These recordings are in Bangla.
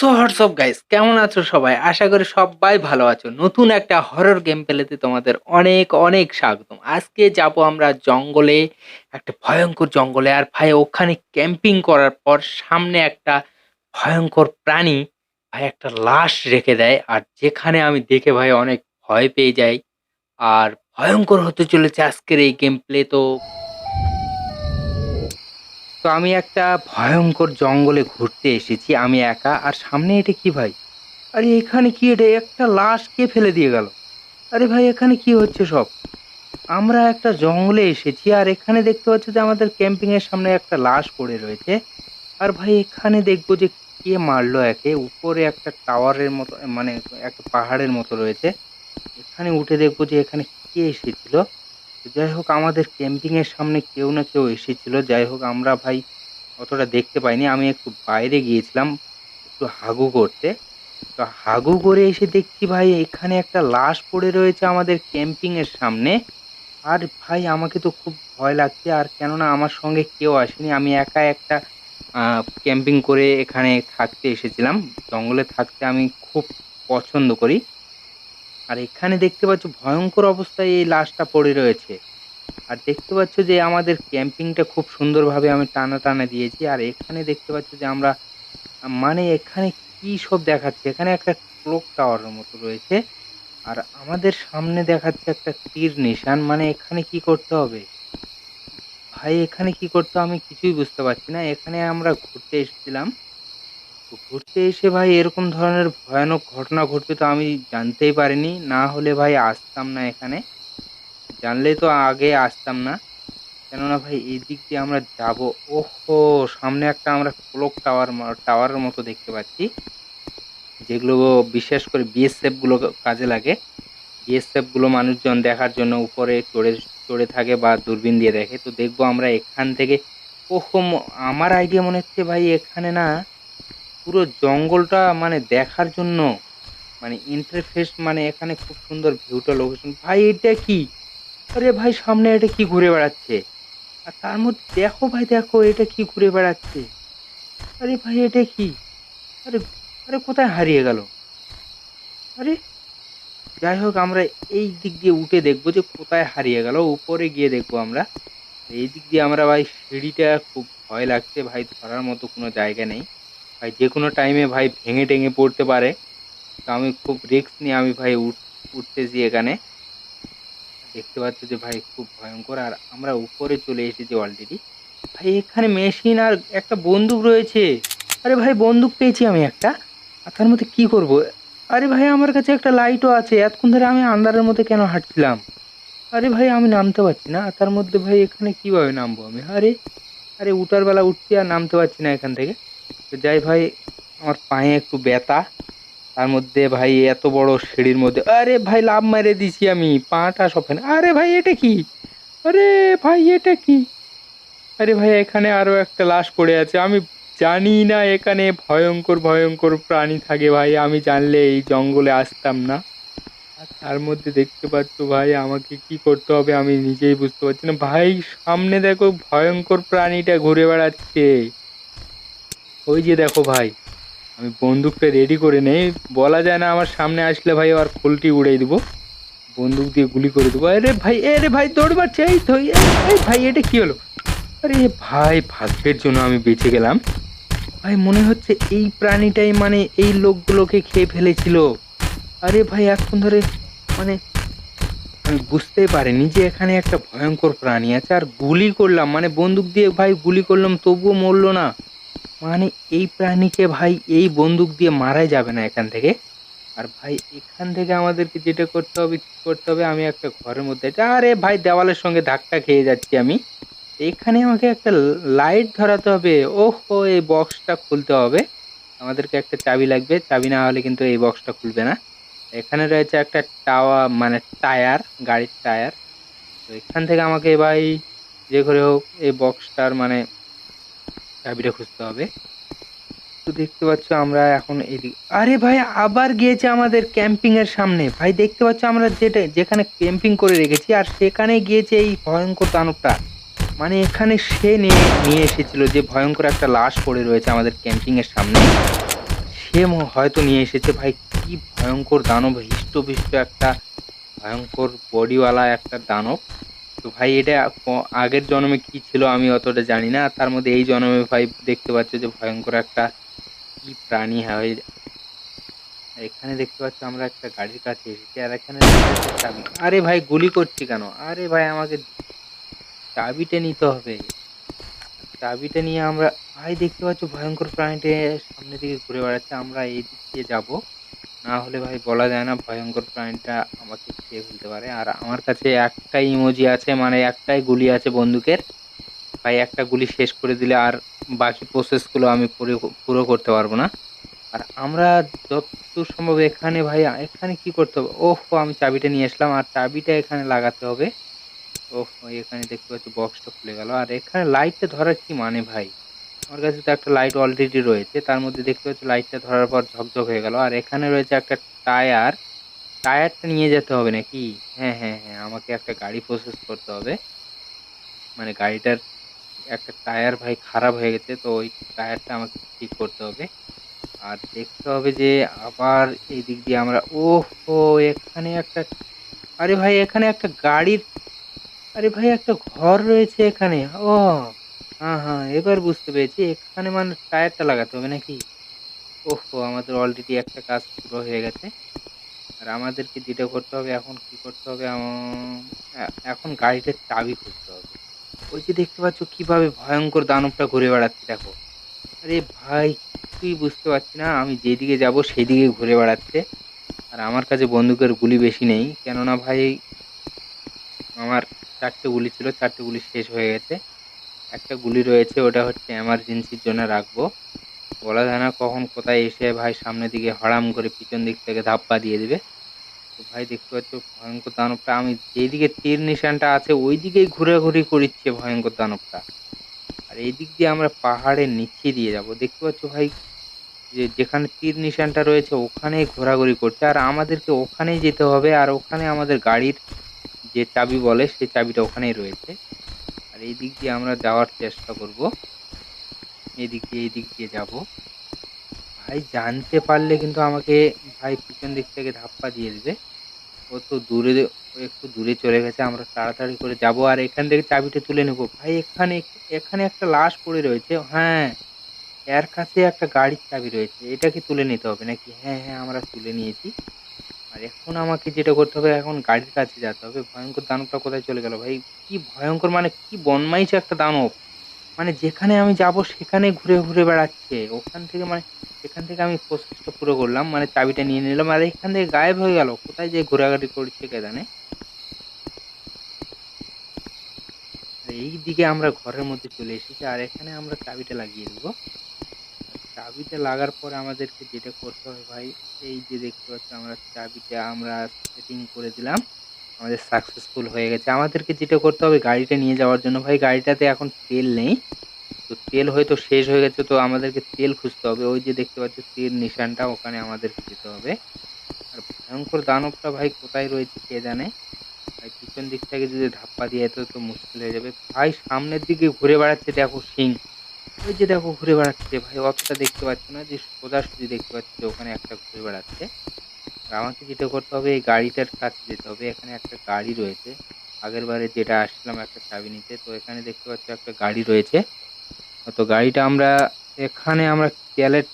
সো হোয়াটসঅ্যাপ গাইস কেমন আছো সবাই? আশা করি সবাই ভালো আছো। নতুন একটা হরর গেম পেলেতে তোমাদের অনেক অনেক স্বাগতম। আজকে যাব আমরা জঙ্গলে, একটা ভয়ঙ্কর জঙ্গলে। আর ভাই, ওখানে ক্যাম্পিং করার পর সামনে একটা ভয়ঙ্কর প্রাণী ভাই, একটা লাশ রেখে দেয়। আর যেখানে আমি দেখে ভাই, অনেক ভয় পেয়ে যাই। আর ভয়ঙ্কর হতে চলেছে আজকের এই গেম প্লে তো। তো আমি একটা ভয়ঙ্কর জঙ্গলে ঘুরতে এসেছি, আমি একা। আর সামনে এটা কি ভাই? আরে এখানে কি এটা? একটা লাশ কে ফেলে দিয়ে গেল? আরে ভাই, এখানে কি হচ্ছে সব? আমরা একটা জঙ্গলে এসেছি, আর এখানে দেখতে পাচ্ছি যে আমাদের ক্যাম্পিং এর সামনে একটা লাশ পড়ে রয়েছে। আর ভাই, এখানে দেখব যে কে মারলো একে। উপরে একটা টাওয়ারের মতো মানে একটা পাহাড়ের মতো রয়েছে। এখানে উঠে দেখব যে এখানে কে এসেছিল। যাই হোক, আমাদের ক্যাম্পিং এর সামনে কেউ না কেউ এসেছিল। যাই হোক, আমরা ভাই অতটা দেখতে পাইনি। আমি একটু বাইরে গিয়েছিলাম একটু হাগু করতে। তো হাগু করে এসে দেখছি ভাই, এখানে একটা লাশ পড়ে রয়েছে আমাদের ক্যাম্পিং এর সামনে। আর ভাই, আমাকে তো খুব ভয় লাগছে। আর কেননা আমার সঙ্গে কেউ আসেনি। আমি একা একটা ক্যাম্পিং করে এখানে থাকতে এসেছিলাম। জঙ্গলে থাকতে আমি খুব পছন্দ করি। আর এখানে দেখতে পাচ্ছ ভয়ঙ্কর অবস্থায় এই লাশটা পড়ে রয়েছে। আর দেখতে পাচ্ছ যে আমাদের ক্যাম্পিংটা খুব সুন্দরভাবে আমি টানা টানা দিয়েছি। আর এখানে দেখতে পাচ্ছ যে আমরা মানে এখানে কি সব দেখাচ্ছে? এখানে একটা ক্লোক টাওয়ারের মতো রয়েছে। আর আমাদের সামনে দেখাচ্ছে একটা তীর নিশান। মানে এখানে কি করতে হবে? ভাই, এখানে কি করতে আমি কিছুই বুঝতে পারছি না। এখানে আমরা ঘুরতে এসেছিলাম। ঘুরতে এসে ভাই এরকম ধরনের ভয়ানক ঘটনা ঘটবে তো আমি জানতেই পারিনি। না হলে ভাই আসতাম না এখানে। জানলে তো আগে আসতাম না। কেননা ভাই এই দিক দিয়ে আমরা যাব। ওহো, সামনে একটা আমরা ক্লক টাওয়ার টাওয়ারের মতো দেখতে পাচ্ছি। যেগুলো বিশেষ করে বিএসএফগুলো কাজে লাগে। বিএসএফগুলো মানুষজন দেখার জন্য উপরে চড়ে চড়ে থাকে বা দূরবীন দিয়ে দেখে। তো দেখব আমরা এখান থেকে। ওহো আমার আইডিয়া মনে হচ্ছে ভাই এখানে না পুরো জঙ্গলটা মানে দেখার জন্য মানে ইন্টারফেস মানে এখানে খুব সুন্দর ভিউটা লোকেশন ভাই, এটা কি? আরে ভাই, সামনে এটা কি ঘুরে বেড়াচ্ছে? আর তার মধ্যে দেখো ভাই, দেখো এটা কি ঘুরে বেড়াচ্ছে। আরে ভাই, এটা কি? আরে আরে কোথায় হারিয়ে গেল? আরে, যাই হোক, আমরা এই দিক দিয়ে উঠে দেখব যে কোথায় হারিয়ে গেল। উপরে গিয়ে দেখব আমরা। এই দিক দিয়ে আমরা ভাই, সিঁড়িটা খুব ভয় লাগছে ভাই, ধরার মতো কোনো জায়গা নেই। ভাই, যে কোনো টাইমে ভাই ভেঙে টেঙে পড়তে পারে। তো আমি খুব রিস্ক নিয়ে আমি ভাই উঠ, উঠতেছি এখানে। দেখতে পাচ্ছ যে ভাই খুব ভয়ঙ্কর। আর আমরা উপরে চলে এসেছি অলরেডি ভাই, এখানে মেশিন আর একটা বন্দুক রয়েছে। আরে ভাই, বন্দুক পেয়েছি আমি একটা। আর তার মধ্যে কি করব? আরে ভাই, আমার কাছে একটা লাইটও আছে। এতক্ষণ ধরে আমি আন্ধারের মধ্যে কেন হাঁটছিলাম? আরে ভাই, আমি নামতে পারছি না। তার মধ্যে ভাই, এখানে কীভাবে নামবো আমি? আরে আরে উঠার বেলা উঠছি আর নামতে পারছি না এখান থেকে। তো যাই ভাই, আমার পায়ে একটু ব্যথা। তার মধ্যে ভাই এত বড় সিঁড়ির মধ্যে, আরে ভাই লাভ মেরে দিছি আমি, পাটা সফেন আরে ভাই, এটা কি? আরে ভাই, এটা কি? আরে ভাই, এখানে আরও একটা লাশ পড়ে আছে। আমি জানি না, এখানে ভয়ঙ্কর ভয়ঙ্কর প্রাণী থাকে ভাই। আমি জানলে এই জঙ্গলে আসতাম না। তার মধ্যে দেখতে পাচ্ছ ভাই, আমাকে কি করতে হবে আমি নিজেই বুঝতে পারছি না। ভাই, সামনে দেখো, ভয়ঙ্কর প্রাণীটা ঘুরে বেড়াচ্ছে। ওই যে দেখো ভাই, আমি বন্দুকটা রেডি করে নেই। বলা যায় না আমার সামনে আসলে ভাই আর খুলটি উড়াই দেবো। বন্দুক দিয়ে গুলি করে দেবো। আরে ভাই আরে ভাই, দৌড় মারছে, এই তো এই ভাই, এটা কী হলো? আরে ভাই, ভাগ্যের জন্য আমি বেঁচে গেলাম। ভাই, মনে হচ্ছে এই প্রাণীটাই মানে এই লোকগুলোকে খেয়ে ফেলেছিল। আরে ভাই, এখন ধরে মানে আমি বুঝতেই পারিনি যে এখানে একটা ভয়ঙ্কর প্রাণী আছে। আর গুলি করলাম মানে বন্দুক দিয়ে ভাই গুলি করলাম, তবুও মরলো না। মানে এই প্রাণীকে ভাই এই বন্দুক দিয়ে মারাই যাবে না এখান থেকে। আর ভাই এখান থেকে আমাদেরকে যেটা করতে হবে করতে হবে, আমি একটা ঘরের মধ্যে আরে ভাই দেওয়ালের সঙ্গে ধাক্কা খেয়ে যাচ্ছি আমি। এখানে আমাকে একটা লাইট ধরাতে হবে। ওহো, এই বক্সটা খুলতে হবে। আমাদেরকে একটা চাবি লাগবে। চাবি না হলে কিন্তু এই বক্সটা খুলবে না। এখানে রয়েছে একটা টাওয়া মানে টায়ার, গাড়ির টায়ার। তো এখান থেকে আমাকে ভাই যে করে হোক এই বক্সটার মানে চাবিটা খুঁজতে হবে। তো দেখতে পাচ্ছ আমরা এখন এদিকে আরে ভাই, আবার গিয়েছে আমাদের ক্যাম্পিং এর সামনে। ভাই, দেখতে পাচ্ছ আমরা যেটা যেখানে ক্যাম্পিং করে রেখেছি, আর সেখানে গিয়েছে এই ভয়ঙ্কর দানবটা। মানে এখানে সে নিয়ে নিয়ে এসেছিল যে ভয়ঙ্কর একটা লাশ পড়ে রয়েছে আমাদের ক্যাম্পিং এর সামনে। সে হয়তো নিয়ে এসেছে। ভাই, কি ভয়ঙ্কর দানব হিষ্ট একটা ভয়ঙ্কর বডিওয়ালা একটা দানব। তো ভাই, এটা আগের জন্মে কি ছিল আমি অতটা জানি না। তার মধ্যে এই জন্মে ভাই দেখতে পাচ্ছ যে ভয়ঙ্কর একটা কি প্রাণী, হয় এখানে দেখতে পাচ্ছ আমরা একটা গাড়ির কাছে এসেছি আর এখানে চাবি আরে ভাই, গুলি করছি কেন? আরে ভাই, আমাকে চাবিটা নিতে হবে। চাবিটা নিয়ে আমরা, ভাই, দেখতে পাচ্ছ ভয়ঙ্কর প্রাণীটা সামনের দিকে ঘুরে বেড়াচ্ছে। আমরা এই দিক দিয়ে যাব। না হলে ভাই বলা যায় না ভয়ঙ্কর প্রাণীটা আমাকে খেয়ে ফেলতে পারে। আর আমার কাছে একটাই ইমোজি আছে মানে একটাই গুলি আছে বন্দুকের। ভাই একটা গুলি শেষ করে দিলে আর বাকি প্রসেসগুলো আমি পুরো করতে পারব না। আর আমরা যতদূর সম্ভব এখানে ভাই, এখানে কি করতে হবে? ওহ, আমি চাবিটা নিয়ে আসলাম, আর চাবিটা এখানে লাগাতে হবে। ওহ, এখানে দেখতে পাচ্ছি বক্সটা খুলে গেল। আর এখানে লাইটটা ধরার কি মানে ভাই? আমার কাছে তো একটা লাইট অলরেডি রয়েছে। তার মধ্যে দেখতে পাচ্ছি লাইটটা ধরার পর ঝকঝক হয়ে গেল। আর এখানে রয়েছে একটা টায়ার। টায়ারটা নিয়ে যেতে হবে নাকি? হ্যাঁ হ্যাঁ হ্যাঁ আমাকে একটা গাড়ি প্রসেস করতে হবে। মানে গাড়িটার একটা টায়ার ভাই খারাপ হয়ে গেছে, তো ওই টায়ারটা আমাকে ঠিক করতে হবে। আর দেখতে হবে যে আবার এই দিক দিয়ে আমরা ও ও এখানে একটা, আরে ভাই, এখানে একটা গাড়ির, আরে ভাই, একটা ঘর রয়েছে এখানে। ও হ্যাঁ হ্যাঁ এবার বুঝতে পেরেছি। এখানে মানে টায়ারটা লাগাতে হবে নাকি? ওহো, আমাদের অলরেডি একটা কাজ পুরো হয়ে গেছে। আর আমাদেরকে যেটা করতে হবে, এখন কি করতে হবে? এখন গাড়িটার চাবি খুঁজতে হবে। ওই যে দেখতে পাচ্ছ, কীভাবে ভয়ঙ্কর দানবটা ঘুরে বেড়াচ্ছে, দেখো। আরে ভাই তুই বুঝতে পারছি না। আমি যেদিকে যাব, সেদিকে ঘুরে বেড়াচ্ছে। আর আমার কাছে বন্দুকের গুলি বেশি নেই। কেননা ভাই, আমার চারটে গুলি ছিল, চারটে গুলি শেষ হয়ে গেছে। একটা গুলি রয়েছে, ওটা হচ্ছে এমার্জেন্সির জন্য রাখব। বলা যায় না কখন কোথায় এসে ভাই সামনের দিকে হড়াম করে পিছন দিক থেকে ধাপ্পা দিয়ে দিবে। তো ভাই দেখতে পাচ্ছ, ভয়ঙ্কর দানবটা। আমি যেদিকে তীর নিশানটা আছে ওই দিকেই ঘুরাঘুরি করিচ্ছে ভয়ঙ্কর দানবটা। আর এই দিক দিয়ে আমরা পাহাড়ের নিচে দিয়ে যাব। দেখতে পাচ্ছ ভাই, যে যেখানে তীর নিশানটা রয়েছে, ওখানেই ঘোরাঘুরি করছে। আর আমাদেরকে ওখানেই যেতে হবে, আর ওখানে আমাদের গাড়ির যে চাবি বলে, সেই চাবিটা ওখানেই রয়েছে। আর এই দিক দিয়ে আমরা যাওয়ার চেষ্টা করব। এই দিক দিয়ে এই দিক দিয়ে যাব। ভাই, জানতে পারলে কিন্তু আমাকে ভাই পিছন দিক থেকে ধাপ্পা দিয়ে দেবে। ও তো দূরে একটু দূরে চলে গেছে, আমরা তাড়াতাড়ি করে যাব। আর এখান থেকে চাবিটা তুলে নেব। ভাই, এখানে এখানে একটা লাশ পড়ে রয়েছে। হ্যাঁ এর কাছে একটা গাড়ির চাবি রয়েছে। এটাকে তুলে নিতে হবে নাকি? হ্যাঁ হ্যাঁ আমরা তুলে নিয়েছি। আর এখন আমাকে যেটা করতে হবে, এখন গাড়ির কাছে যেতে হবে। ভয়ঙ্কর দানবটা কোথায় চলে গেল ভাই? কি ভয়ঙ্কর মানে কি বনমাইছে একটা দানব? মানে যেখানে আমি যাব, সেখানে ঘুরে ঘুরে বেড়াচ্ছে। ওখান থেকে মানে এখান থেকে আমি প্রসেসটা পুরো করলাম। মানে চাবিটা নিয়ে নিলাম। আর এখান থেকে গায়েব হয়ে গেল। কোথায় যে ঘোরাঘুরি করছে কে জানে? এই দিকে আমরা ঘরের মধ্যে চলে এসেছি। আর এখানে আমরা চাবিটা লাগিয়ে দেবো। চাবিটা লাগার পর আমাদেরকে যেটা করতে হবে ভাই, এই যে দেখতে পাচ্ছ আমরা চাবিটা আমরা সেটিং করে দিলাম। আমাদের সাকসেসফুল হয়ে গেছে। আমাদেরকে যেটা করতে হবে গাড়িটা নিয়ে যাওয়ার জন্য। ভাই, গাড়িটাতে এখন তেল নেই। তো তেল হয়তো শেষ হয়ে গেছে, তো আমাদেরকে তেল খুঁজতে হবে। ওই যে দেখতে পাচ্ছ তেল নিশানটা ওখানে আমাদেরকে যেতে হবে। আর ভয়ঙ্কর দানবটা ভাই কোথায় রয়েছে কে জানে? ভাই, পিছন দিক থেকে যদি ধাপ্পা দিয়ে তো মুশকিল হয়ে যাবে। ভাই, সামনের দিকে ঘুরে বেড়াচ্ছে দেখো সিং। ওই যে দেখো ঘুরে বেড়াচ্ছে, ভাই অতটা দেখতে পাচ্ছ না, যে সোজাসুজি দেখতে পাচ্ছি ওখানে একটা ঘুরে বেড়াচ্ছে। আমাকে যেটা করতে হবে, এই গাড়িটার কাছে যেতে হবে, এখানে একটা গাড়ি রয়েছে। আগের বারে যেটা আসছিলাম একটা চাবি নিতে, তো এখানে দেখতে পাচ্ছ একটা গাড়ি রয়েছে। তো গাড়িটা আমরা, এখানে আমরা তেলের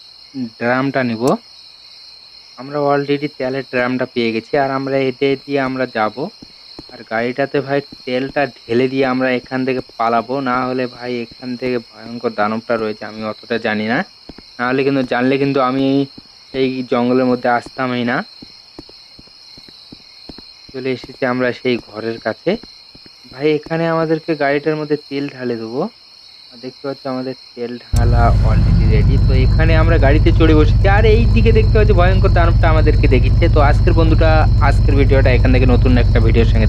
ড্রামটা নিব। আমরা অলরেডি তেলের ড্রামটা পেয়ে গেছি, আর আমরা এতে দিয়ে আমরা যাব। আর গাড়িটাতে ভাই তেলটা ঢেলে দিয়ে আমরা এখান থেকে পালাবো। না হলে ভাই এখান থেকে ভয়ঙ্কর দানবটা রয়েছে, আমি অতটা জানি না। না হলে কিন্তু, জানলে কিন্তু আমি এই জঙ্গলের মধ্যে আসতামই না। চলে এসেছি আমরা সেই ঘরের কাছে। ভাই এখানে আমাদেরকে গাড়িটার মধ্যে তেল ঢালে দেবো। দেখতে পাচ্ছি আমাদের তেল ঢালা অলরেডি রেডি তো এখানে আমরা গাড়িতে চড়ে বসেছি। আর এই দিকে দেখতে পাচ্ছি ভয়ঙ্কর দানবটা আমাদেরকে দেখিচ্ছে। তো আজকের বন্ধুটা, আজকের ভিডিওটা এখান থেকে নতুন একটা ভিডিওর সঙ্গে